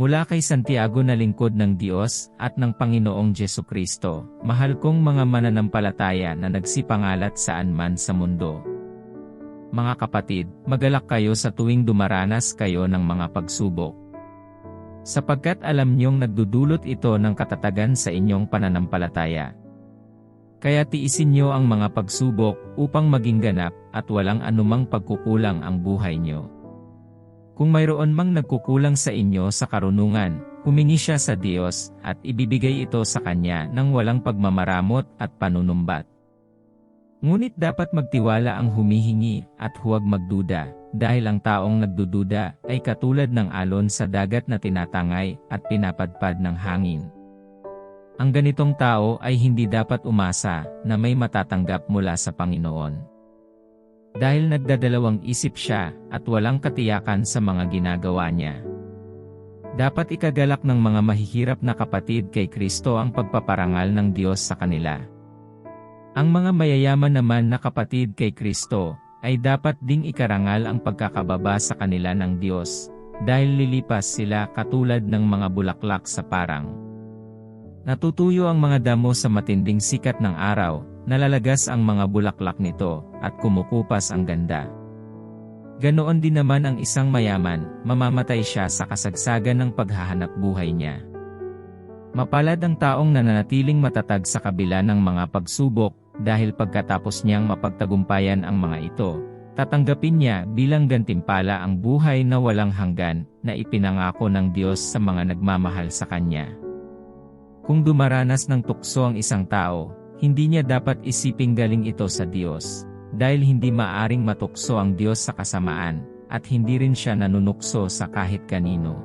Mula kay Santiago na lingkod ng Diyos at ng Panginoong Jesu Kristo, mahal kong mga mananampalataya na nagsipangalat saan man sa mundo. Mga kapatid, magalak kayo sa tuwing dumaranas kayo ng mga pagsubok. Sapagkat alam niyong nagdudulot ito ng katatagan sa inyong pananampalataya. Kaya tiisin niyo ang mga pagsubok upang maging ganap at walang anumang pagkukulang ang buhay niyo. Kung mayroon mang nagkukulang sa inyo sa karunungan, humingi siya sa Diyos, at ibibigay ito sa Kanya ng walang pagmamaramot at panunumbat. Ngunit dapat magtiwala ang humihingi, at huwag magduda, dahil ang taong nagdududa ay katulad ng alon sa dagat na tinatangay at pinapadpad ng hangin. Ang ganitong tao ay hindi dapat umasa na may matatanggap mula sa Panginoon. Dahil nagdadalawang isip siya at walang katiyakan sa mga ginagawa niya. Dapat ikagalak ng mga mahihirap na kapatid kay Kristo ang pagpaparangal ng Diyos sa kanila. Ang mga mayayaman naman na kapatid kay Kristo ay dapat ding ikarangal ang pagkakababa sa kanila ng Diyos, dahil lilipas sila katulad ng mga bulaklak sa parang. Natutuyo ang mga damo sa matinding sikat ng araw, Nalalagas ang mga bulaklak nito, at kumukupas ang ganda. Ganoon din naman ang isang mayaman, mamamatay siya sa kasagsagan ng paghahanap buhay niya. Mapalad ang taong nananatiling matatag sa kabila ng mga pagsubok, dahil pagkatapos niyang mapagtagumpayan ang mga ito, tatanggapin niya bilang gantimpala ang buhay na walang hanggan na ipinangako ng Diyos sa mga nagmamahal sa Kanya. Kung dumaranas ng tukso ang isang tao, hindi niya dapat isiping galing ito sa Diyos, dahil hindi maaring matukso ang Diyos sa kasamaan, at hindi rin siya nanunukso sa kahit kanino.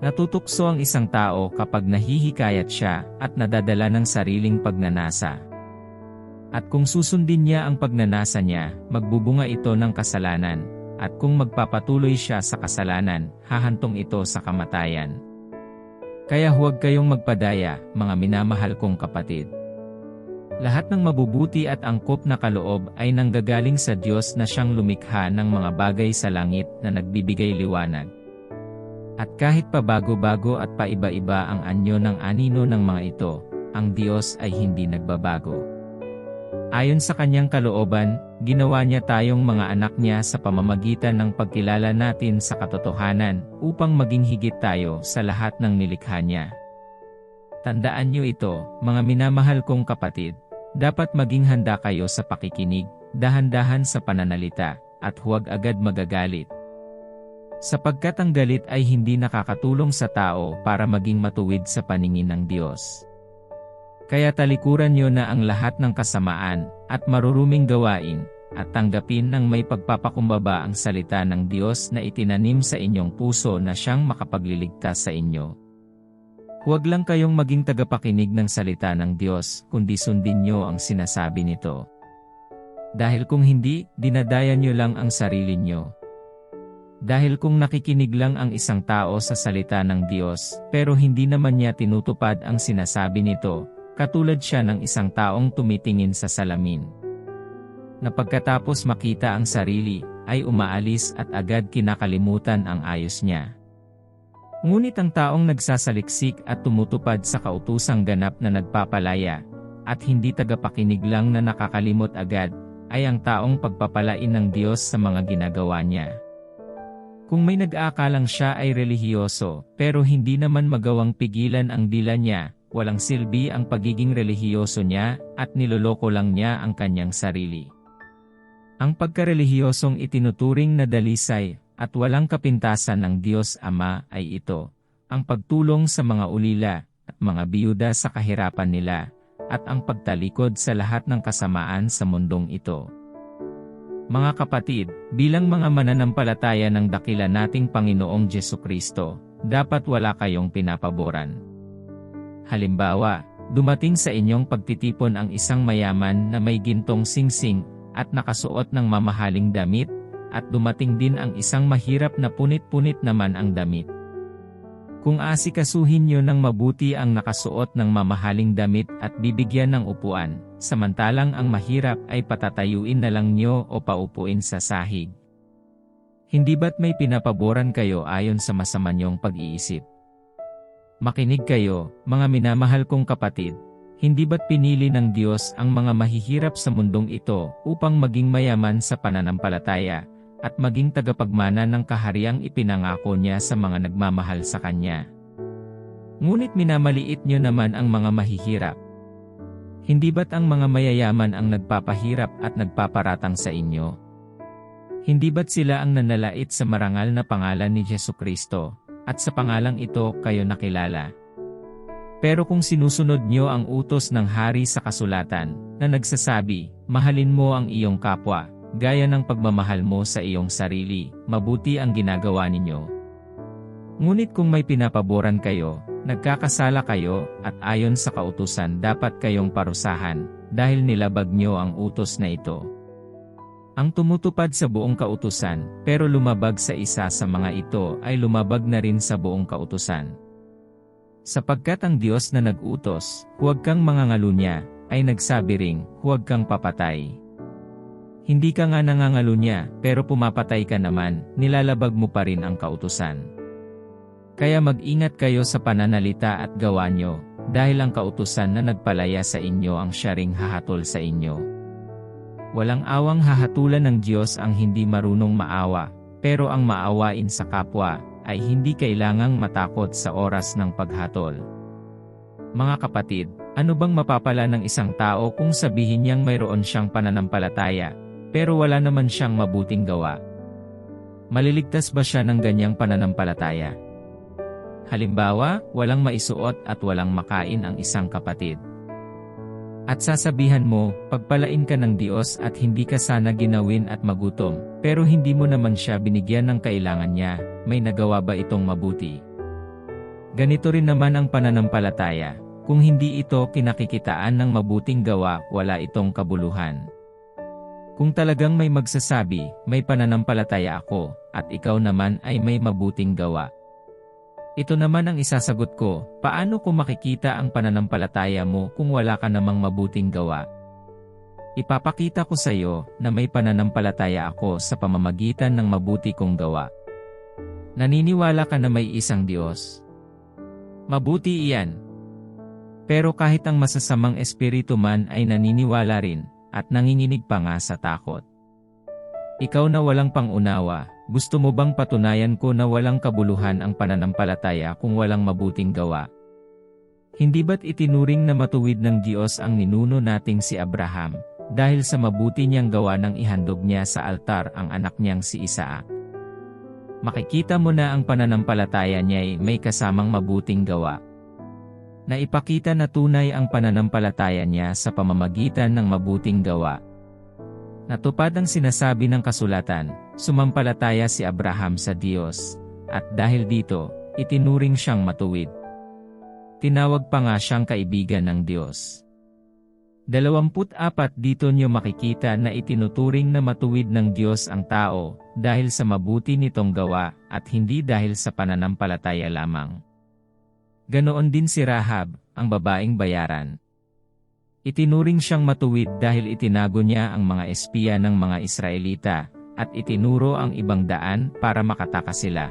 Natutukso ang isang tao kapag nahihikayat siya at nadadala ng sariling pagnanasa. At kung susundin niya ang pagnanasa niya, magbubunga ito ng kasalanan, at kung magpapatuloy siya sa kasalanan, hahantong ito sa kamatayan. Kaya huwag kayong magpadaya, mga minamahal kong kapatid. Lahat ng mabubuti at angkop na kaloob ay nanggagaling sa Diyos na siyang lumikha ng mga bagay sa langit na nagbibigay liwanag. At kahit pa bago-bago at paiba-iba ang anyo ng anino ng mga ito, ang Diyos ay hindi nagbabago. Ayon sa kanyang kalooban, ginawa niya tayong mga anak niya sa pamamagitan ng pagkilala natin sa katotohanan upang maging higit tayo sa lahat ng nilikha niya. Tandaan niyo ito, mga minamahal kong kapatid, dapat maging handa kayo sa pakikinig, dahan-dahan sa pananalita, at huwag agad magagalit. Sapagkat ang galit ay hindi nakakatulong sa tao para maging matuwid sa paningin ng Diyos. Kaya talikuran niyo na ang lahat ng kasamaan, at maruruming gawain, at tanggapin ng may pagpapakumbaba ang salita ng Diyos na itinanim sa inyong puso na siyang makapagliligtas sa inyo. Huwag lang kayong maging tagapakinig ng salita ng Diyos, kundi sundin nyo ang sinasabi nito. Dahil kung hindi, dinadaya nyo lang ang sarili nyo. Dahil kung nakikinig lang ang isang tao sa salita ng Diyos, pero hindi naman niya tinutupad ang sinasabi nito, katulad siya ng isang taong tumitingin sa salamin. Na pagkatapos makita ang sarili, ay umaalis at agad kinakalimutan ang ayos niya. Ngunit ang taong nagsasaliksik at tumutupad sa kautusang ganap na nagpapalaya, at hindi tagapakinig lang na nakakalimot agad, ay ang taong pagpapalain ng Diyos sa mga ginagawa niya. Kung may nag-aakalang siya ay relihiyoso, pero hindi naman magawang pigilan ang dila niya, walang silbi ang pagiging relihiyoso niya, at niloloko lang niya ang kanyang sarili. Ang pagkarelihiyosong itinuturing na dalisay, at walang kapintasan ng Diyos Ama ay ito, ang pagtulong sa mga ulila at mga biyuda sa kahirapan nila, at ang pagtalikod sa lahat ng kasamaan sa mundong ito. Mga kapatid, bilang mga mananampalataya ng dakila nating Panginoong Jesu Kristo, dapat wala kayong pinapaboran. Halimbawa, dumating sa inyong pagtitipon ang isang mayaman na may gintong singsing at nakasuot ng mamahaling damit at dumating din ang isang mahirap na punit-punit naman ang damit. Kung asikasuhin nyo ng mabuti ang nakasuot ng mamahaling damit at bibigyan ng upuan, samantalang ang mahirap ay patatayuin na lang nyo o paupuin sa sahig. Hindi ba't may pinapaboran kayo ayon sa masama niyong pag-iisip? Makinig kayo, mga minamahal kong kapatid, hindi ba't pinili ng Diyos ang mga mahihirap sa mundong ito upang maging mayaman sa pananampalataya, at maging tagapagmana ng kahariang ipinangako niya sa mga nagmamahal sa Kanya? Ngunit minamaliit niyo naman ang mga mahihirap. Hindi ba't ang mga mayayaman ang nagpapahirap at nagpaparatang sa inyo? Hindi ba't sila ang nanalait sa marangal na pangalan ni Jesu Kristo, at sa pangalang ito kayo nakilala? Pero kung sinusunod niyo ang utos ng hari sa kasulatan, na nagsasabi, mahalin mo ang iyong kapwa, gaya ng pagmamahal mo sa iyong sarili, mabuti ang ginagawa ninyo. Ngunit kung may pinapaboran kayo, nagkakasala kayo, at ayon sa kautusan dapat kayong parusahan, dahil nilabag niyo ang utos na ito. Ang tumutupad sa buong kautusan, pero lumabag sa isa sa mga ito ay lumabag na rin sa buong kautusan. Sapagkat ang Diyos na nag-utos, huwag kang mangangalunya, ay nagsabi ring, huwag kang papatay. Hindi ka nga nangangalunya, pero pumapatay ka naman, nilalabag mo pa rin ang kautusan. Kaya mag-ingat kayo sa pananalita at gawa nyo, dahil ang kautusan na nagpalaya sa inyo ang siya ring hahatol sa inyo. Walang awang hahatulan ng Diyos ang hindi marunong maawa, pero ang maawain sa kapwa, ay hindi kailangang matakot sa oras ng paghatol. Mga kapatid, ano bang mapapala ng isang tao kung sabihin niyang mayroon siyang pananampalataya, pero wala naman siyang mabuting gawa? Maliligtas ba siya ng ganyang pananampalataya? Halimbawa, walang maisuot at walang makain ang isang kapatid. At sasabihan mo, pagpalain ka ng Diyos at hindi ka sana ginawin at magutom, pero hindi mo naman siya binigyan ng kailangan niya, may nagawa ba itong mabuti? Ganito rin naman ang pananampalataya, kung hindi ito kinakikitaan ng mabuting gawa, wala itong kabuluhan. Kung talagang may magsasabi, may pananampalataya ako, at ikaw naman ay may mabuting gawa, ito naman ang isasagot ko, paano ko makikita ang pananampalataya mo kung wala ka namang mabuting gawa? Ipapakita ko sa iyo na may pananampalataya ako sa pamamagitan ng mabuti kong gawa. Naniniwala ka na may isang Diyos. Mabuti iyan. Pero kahit ang masasamang espiritu man ay naniniwala rin, at nanginginig pa nga sa takot. Ikaw na walang pangunawa, gusto mo bang patunayan ko na walang kabuluhan ang pananampalataya kung walang mabuting gawa? Hindi ba't itinuring na matuwid ng Diyos ang ninuno nating si Abraham, dahil sa mabuti niyang gawa ng ihandog niya sa altar ang anak niyang si Isaac? Makikita mo na ang pananampalataya niya ay may kasamang mabuting gawa. Naipakita na tunay ang pananampalataya niya sa pamamagitan ng mabuting gawa. Natupad ang sinasabi ng kasulatan, sumampalataya si Abraham sa Diyos, at dahil dito, itinuring siyang matuwid. Tinawag pa nga siyang kaibigan ng Diyos. 24 dito niyo makikita na itinuturing na matuwid ng Diyos ang tao, dahil sa mabuti nitong gawa, at hindi dahil sa pananampalataya lamang. Ganoon din si Rahab, ang babaeng bayaran. Itinuring siyang matuwid dahil itinago niya ang mga espiya ng mga Israelita, at itinuro ang ibang daan para makatakas sila.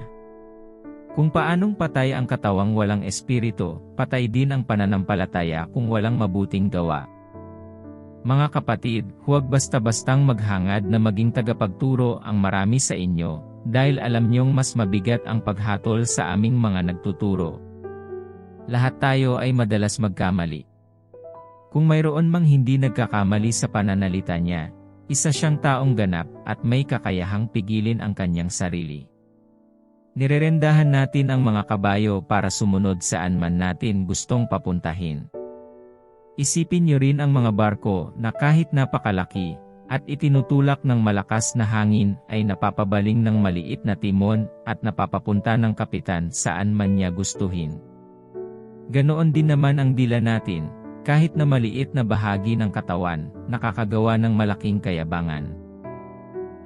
Kung paanong patay ang katawang walang espiritu, patay din ang pananampalataya kung walang mabuting gawa. Mga kapatid, huwag basta-bastang maghangad na maging tagapagturo ang marami sa inyo, dahil alam niyong mas mabigat ang paghatol sa aming mga nagtuturo. Lahat tayo ay madalas magkamali. Kung mayroon mang hindi nagkakamali sa pananalita niya, isa siyang taong ganap at may kakayahang pigilin ang kanyang sarili. Nirerendahan natin ang mga kabayo para sumunod saan man natin gustong papuntahin. Isipin niyo rin ang mga barko na kahit napakalaki, at itinutulak ng malakas na hangin ay napapabaling ng maliit na timon at napapapunta ng kapitan saan man niya gustuhin. Ganoon din naman ang dila natin, kahit na maliit na bahagi ng katawan, nakakagawa ng malaking kayabangan.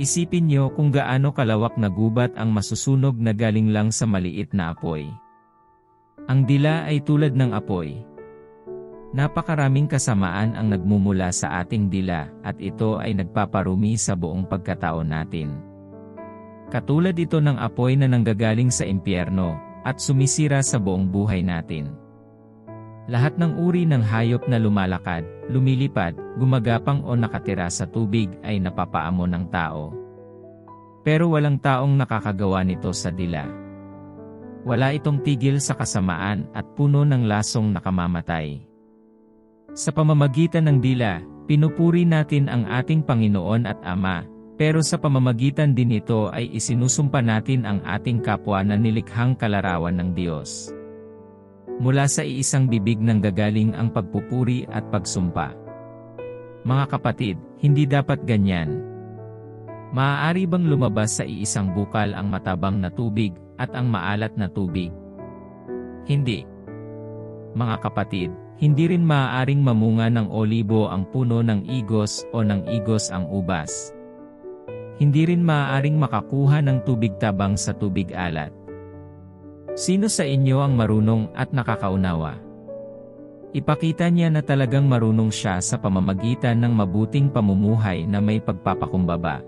Isipin niyo kung gaano kalawak na gubat ang masusunog na galing lang sa maliit na apoy. Ang dila ay tulad ng apoy. Napakaraming kasamaan ang nagmumula sa ating dila at ito ay nagpaparumi sa buong pagkatao natin. Katulad ito ng apoy na nanggagaling sa impyerno, at sumisira sa buong buhay natin. Lahat ng uri ng hayop na lumalakad, lumilipad, gumagapang o nakatira sa tubig ay napapaamo ng tao. Pero walang taong nakakagawa nito sa dila. Wala itong tigil sa kasamaan at puno ng lasong nakamamatay. Sa pamamagitan ng dila, pinupuri natin ang ating Panginoon at Ama, pero sa pamamagitan din ito ay isinusumpa natin ang ating kapwa na nilikhang kalarawan ng Diyos. Mula sa iisang bibig nang gagaling ang pagpupuri at pagsumpa. Mga kapatid, hindi dapat ganyan. Maaari bang lumabas sa iisang bukal ang matabang na tubig at ang maalat na tubig? Hindi. Mga kapatid, hindi rin maaaring mamunga ng olibo ang puno ng igos o ng igos ang ubas. Hindi rin maaaring makakuha ng tubig tabang sa tubig alat. Sino sa inyo ang marunong at nakakaunawa? Ipakita niya na talagang marunong siya sa pamamagitan ng mabuting pamumuhay na may pagpapakumbaba.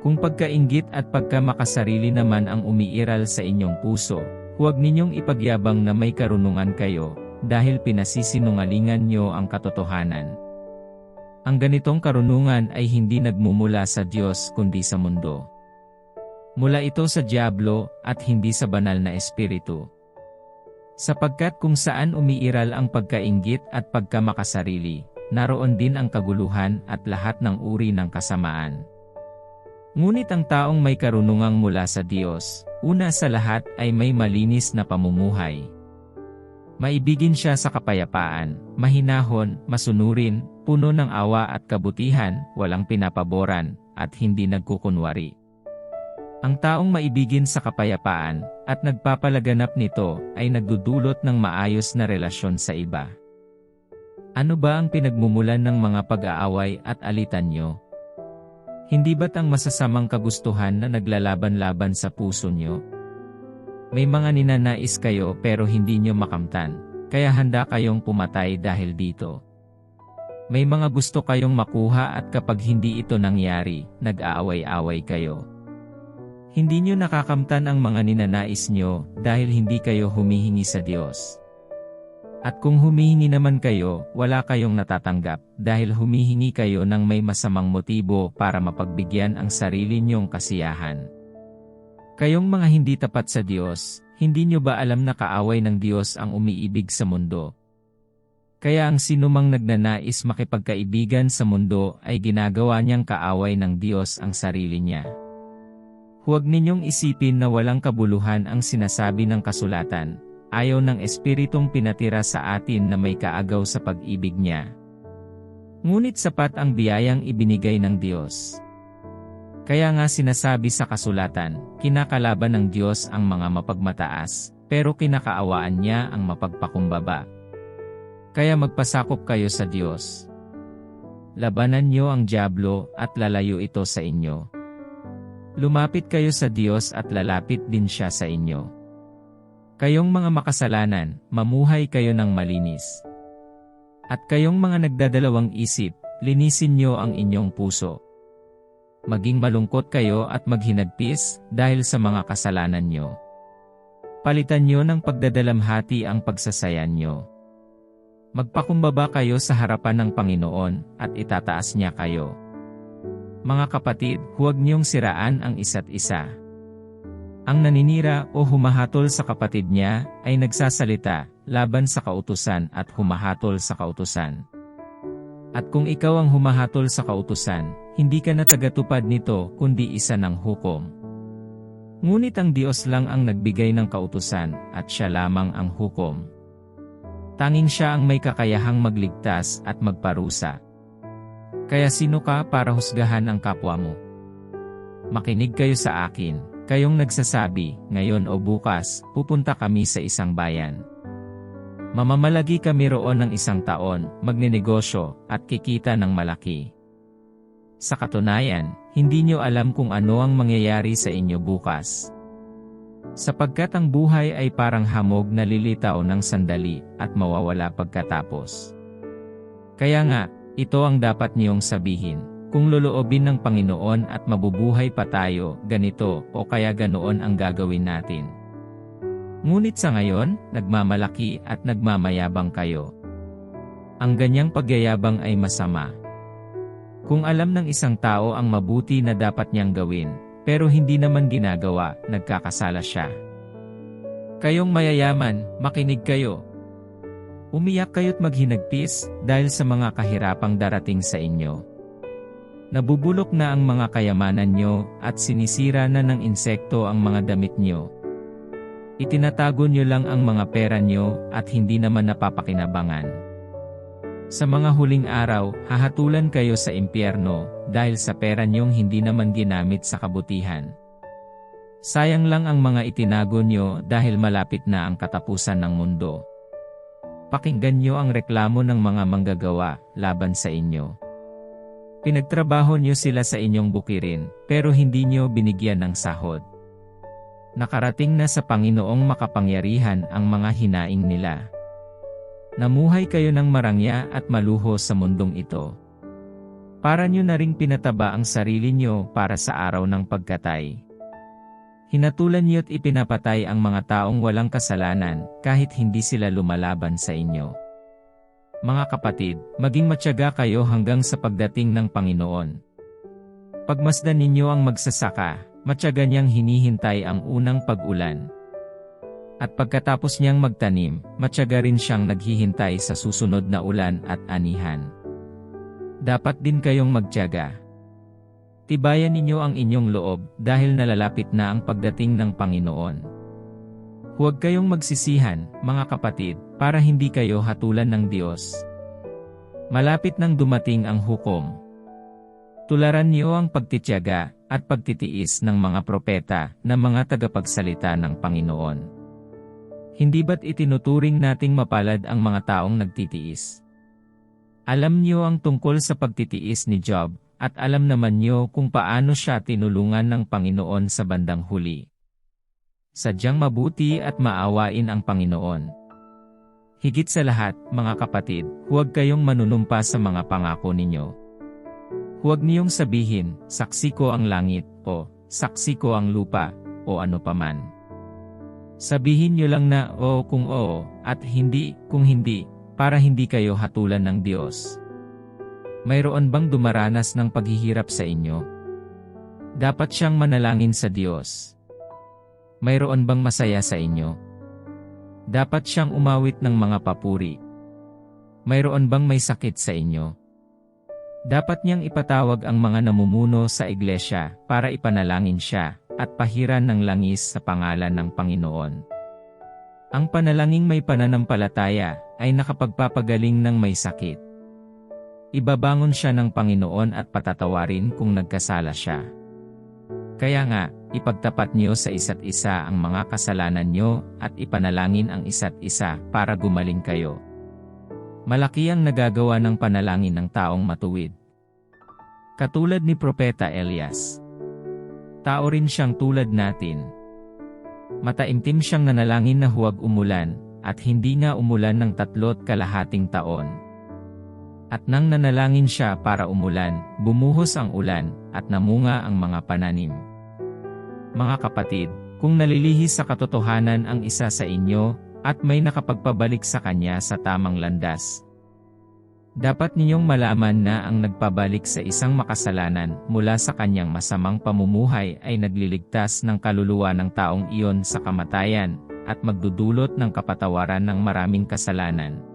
Kung pagkaingit at pagkamakasarili naman ang umiiral sa inyong puso, huwag ninyong ipagyabang na may karunungan kayo, dahil pinasisinungalingan nyo ang katotohanan. Ang ganitong karunungan ay hindi nagmumula sa Diyos kundi sa mundo. Mula ito sa Diablo at hindi sa banal na espiritu. Sapagkat kung saan umiiral ang pagkaingit at pagkamakasarili, naroon din ang kaguluhan at lahat ng uri ng kasamaan. Ngunit ang taong may karunungang mula sa Diyos, una sa lahat ay may malinis na pamumuhay. Maibigin siya sa kapayapaan, mahinahon, masunurin, puno ng awa at kabutihan, walang pinapaboran, at hindi nagkukunwari. Ang taong maibigin sa kapayapaan, at nagpapalaganap nito, ay nagdudulot ng maayos na relasyon sa iba. Ano ba ang pinagmumulan ng mga pag-aaway at alitan nyo? Hindi ba't ang masasamang kagustuhan na naglalaban-laban sa puso nyo? May mga ninanais kayo pero hindi nyo makamtan, kaya handa kayong pumatay dahil dito. May mga gusto kayong makuha at kapag hindi ito nangyari, nag-aaway-away kayo. Hindi nyo nakakamtan ang mga ninanais nyo dahil hindi kayo humihingi sa Diyos. At kung humihingi naman kayo, wala kayong natatanggap dahil humihingi kayo ng may masamang motibo para mapagbigyan ang sarili nyong kasiyahan. Kayong mga hindi tapat sa Diyos, hindi nyo ba alam na kaaway ng Diyos ang umiibig sa mundo? Kaya ang sinumang nagnanais makipagkaibigan sa mundo ay ginagawa niyang kaaway ng Diyos ang sarili niya. Huwag ninyong isipin na walang kabuluhan ang sinasabi ng kasulatan, ayaw ng Espiritong pinatira sa atin na may kaagaw sa pag-ibig niya. Ngunit sapat ang biyayang ibinigay ng Diyos. Kaya nga sinasabi sa kasulatan, kinakalaban ng Diyos ang mga mapagmataas, pero kinakaawaan niya ang mapagpakumbaba. Kaya magpasakop kayo sa Diyos. Labanan niyo ang Diablo at lalayo ito sa inyo. Lumapit kayo sa Diyos at lalapit din siya sa inyo. Kayong mga makasalanan, mamuhay kayo ng malinis. At kayong mga nagdadalawang isip, linisin niyo ang inyong puso. Maging malungkot kayo at maghinagpis dahil sa mga kasalanan niyo. Palitan niyo ng pagdadalamhati ang pagsasayan niyo. Magpakumbaba kayo sa harapan ng Panginoon at itataas niya kayo. Mga kapatid, huwag niyong siraan ang isa't isa. Ang naninira o humahatol sa kapatid niya ay nagsasalita laban sa kautusan at humahatol sa kautusan. At kung ikaw ang humahatol sa kautusan, hindi ka na tagatupad nito kundi isa ng hukom. Ngunit ang Diyos lang ang nagbigay ng kautusan at siya lamang ang hukom. Tanging siya ang may kakayahang magligtas at magparusa. Kaya sino ka para husgahan ang kapwa mo? Makinig kayo sa akin, kayong nagsasabi, ngayon o bukas, pupunta kami sa isang bayan. Mamamalagi kami roon ng isang taon, magninegosyo, at kikita ng malaki. Sa katunayan, hindi nyo alam kung ano ang mangyayari sa inyo bukas. Sapagkat ang buhay ay parang hamog na lilitaw ng sandali at mawawala pagkatapos. Kaya nga, ito ang dapat niyong sabihin, kung loloobin ng Panginoon at mabubuhay pa tayo, ganito o kaya ganoon ang gagawin natin. Ngunit sa ngayon, nagmamalaki at nagmamayabang kayo. Ang ganyang pagyayabang ay masama. Kung alam ng isang tao ang mabuti na dapat niyang gawin, pero hindi naman ginagawa, nagkakasala siya. Kayong mayayaman, makinig kayo. Umiyak kayo't maghinagpis dahil sa mga kahirapang darating sa inyo. Nabubulok na ang mga kayamanan nyo at sinisira na ng insekto ang mga damit nyo. Itinatago nyo lang ang mga pera nyo at hindi naman napapakinabangan. Sa mga huling araw, hahatulan kayo sa impyerno dahil sa pera nyong hindi naman ginamit sa kabutihan. Sayang lang ang mga itinago nyo dahil malapit na ang katapusan ng mundo. Pakinggan nyo ang reklamo ng mga manggagawa laban sa inyo. Pinagtrabaho nyo sila sa inyong bukirin, pero hindi nyo binigyan ng sahod. Nakarating na sa Panginoong makapangyarihan ang mga hinaing nila. Namuhay kayo ng marangya at maluho sa mundong ito. Para nyo na ring pinataba ang sarili nyo para sa araw ng pagkatay. Hinatulan niyo't ipinapatay ang mga taong walang kasalanan kahit hindi sila lumalaban sa inyo. Mga kapatid, maging matyaga kayo hanggang sa pagdating ng Panginoon. Pagmasdan ninyo ang magsasaka, matyaga niyang hinihintay ang unang pag-ulan. At pagkatapos niyang magtanim, matyaga rin siyang naghihintay sa susunod na ulan at anihan. Dapat din kayong magtiyaga. Tibayan ninyo ang inyong loob dahil nalalapit na ang pagdating ng Panginoon. Huwag kayong magsisihan, mga kapatid, para hindi kayo hatulan ng Diyos. Malapit nang dumating ang hukom. Tularan niyo ang pagtityaga at pagtitiis ng mga propeta na mga tagapagsalita ng Panginoon. Hindi ba't itinuturing nating mapalad ang mga taong nagtitiis? Alam niyo ang tungkol sa pagtitiis ni Job, at alam naman niyo kung paano siya tinulungan ng Panginoon sa bandang huli. Sadyang mabuti at maawain ang Panginoon. Higit sa lahat, mga kapatid, huwag kayong manunumpa sa mga pangako ninyo. Huwag niyong sabihin, saksi ko ang langit, o saksi ko ang lupa, o ano paman. Sabihin niyo lang na oo kung oo, at hindi kung hindi, para hindi kayo hatulan ng Diyos. Mayroon bang dumaranas ng paghihirap sa inyo? Dapat siyang manalangin sa Diyos. Mayroon bang masaya sa inyo? Dapat siyang umawit ng mga papuri. Mayroon bang may sakit sa inyo? Dapat niyang ipatawag ang mga namumuno sa iglesia para ipanalangin siya at pahiran ng langis sa pangalan ng Panginoon. Ang panalangin may pananampalataya ay nakapagpapagaling ng may sakit. Ibabangon siya ng Panginoon at patatawarin kung nagkasala siya. Kaya nga, ipagtapat niyo sa isa't isa ang mga kasalanan niyo at ipanalangin ang isa't isa para gumaling kayo. Malaki ang nagagawa ng panalangin ng taong matuwid. Katulad ni Propeta Elias. Tao rin siyang tulad natin. Mataimtim siyang nanalangin na huwag umulan, at hindi nga umulan ng tatlot kalahating taon. At nang nanalangin siya para umulan, bumuhos ang ulan, at namunga ang mga pananim. Mga kapatid, kung nalilihis sa katotohanan ang isa sa inyo, at may nakapagpabalik sa kanya sa tamang landas. Dapat ninyong malaman na ang nagpabalik sa isang makasalanan mula sa kanyang masamang pamumuhay ay nagliligtas ng kaluluwa ng taong iyon sa kamatayan, at magdudulot ng kapatawaran ng maraming kasalanan.